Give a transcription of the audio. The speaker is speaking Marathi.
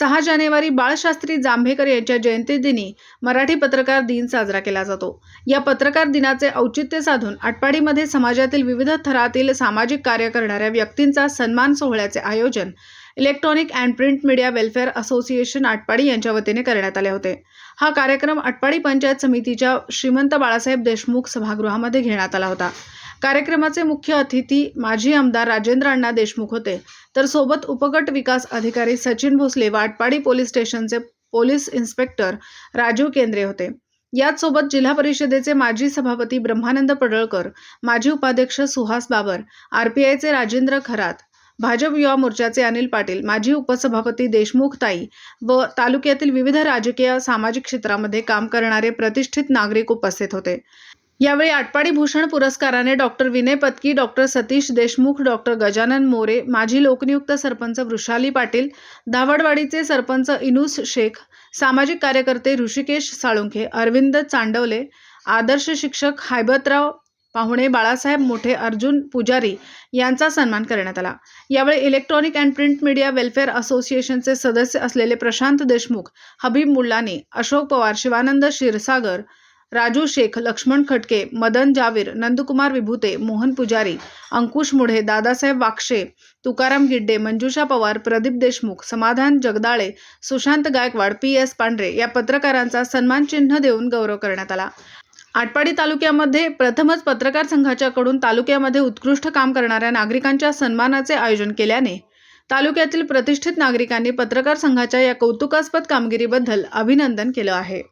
सहा जानेवारी बाळशास्त्री जांभेकर यांच्या जयंतीदिनी मराठी पत्रकार दिन साजरा केला जातो. या पत्रकार दिनाचे औचित्य साधून आटपाडीमध्ये समाजातील विविध थरातील सामाजिक कार्य करणाऱ्या व्यक्तींचा सन्मान सोहळ्याचे आयोजन electronic and print media welfare association Atpadi यांच्या वतीने करण्यात आले होते. हा कार्यक्रम आटपाडी पंचायत समितीच्या श्रीमंत बाळासाहेब देशमुख सभागृहामध्ये घेण्यात आला होता. कार्यक्रमाचे मुख्य अतिथी माजी आमदार राजेंद्र अण्णा देशमुख होते. तर सोबत उपगट विकास अधिकारी सचिन भोसले वाटपाडी पोलीस स्टेशनचे पोलीस इन्स्पेक्टर राजीव केंद्रे होते. याच सोबत जिल्हा परिषदेचे माजी सभापती ब्रह्मानंद पडळकर माजी उपाध्यक्ष सुहास बाबर आरपीआयचे राजेंद्र खरात भाजप युवा मोर्चाचे अनिल पाटील माजी उपसभापती देशमुख ताई व तालुक्यातील विविध राजकीय सामाजिक क्षेत्रामध्ये काम करणारे प्रतिष्ठित नागरिक उपस्थित होते. यावेळी आटपाडी भूषण पुरस्काराने doctor Vinay Patki doctor Satish Deshmukh doctor Gajanan More माजी लोकनियुक्त सरपंच वृषाली पाटील दावडवाडीचे सरपंच इनुस शेख सामाजिक कार्यकर्ते ऋषिकेश साळुंखे अरविंद चांडवले आदर्श शिक्षक हायबतराव पाहुणे बाळासाहेब मोठे अर्जुन पुजारी यांचा सन्मान करण्यात आला. यावेळी electronic and print media welfare असोसिएशनचे सदस्य असलेले प्रशांत देशमुख हबीब मुल्लानी अशोक पवार शिवानंद क्षीरसागर राजू शेख लक्ष्मण खटके मदन जावीर नंदकुमार विभूते मोहन पुजारी अंकुश मुढे दादासाहेब वाक्षे तुकाराम गिड्डे मंजुषा पवार प्रदीप देशमुख समाधान जगदाळे सुशांत गायकवाड पी एस पांढरे या पत्रकारांचा सन्मान चिन्ह देऊन गौरव करण्यात आला. आटपाडी तालुक्यामध्ये प्रथमच पत्रकार संघाच्याकडून तालुक्यामध्ये उत्कृष्ट काम करणाऱ्या नागरिकांच्या सन्मानाचे आयोजन केल्याने तालुक्यातील प्रतिष्ठित नागरिकांनी पत्रकार संघाच्या या कौतुकास्पद कामगिरीबद्दल अभिनंदन केलं आहे.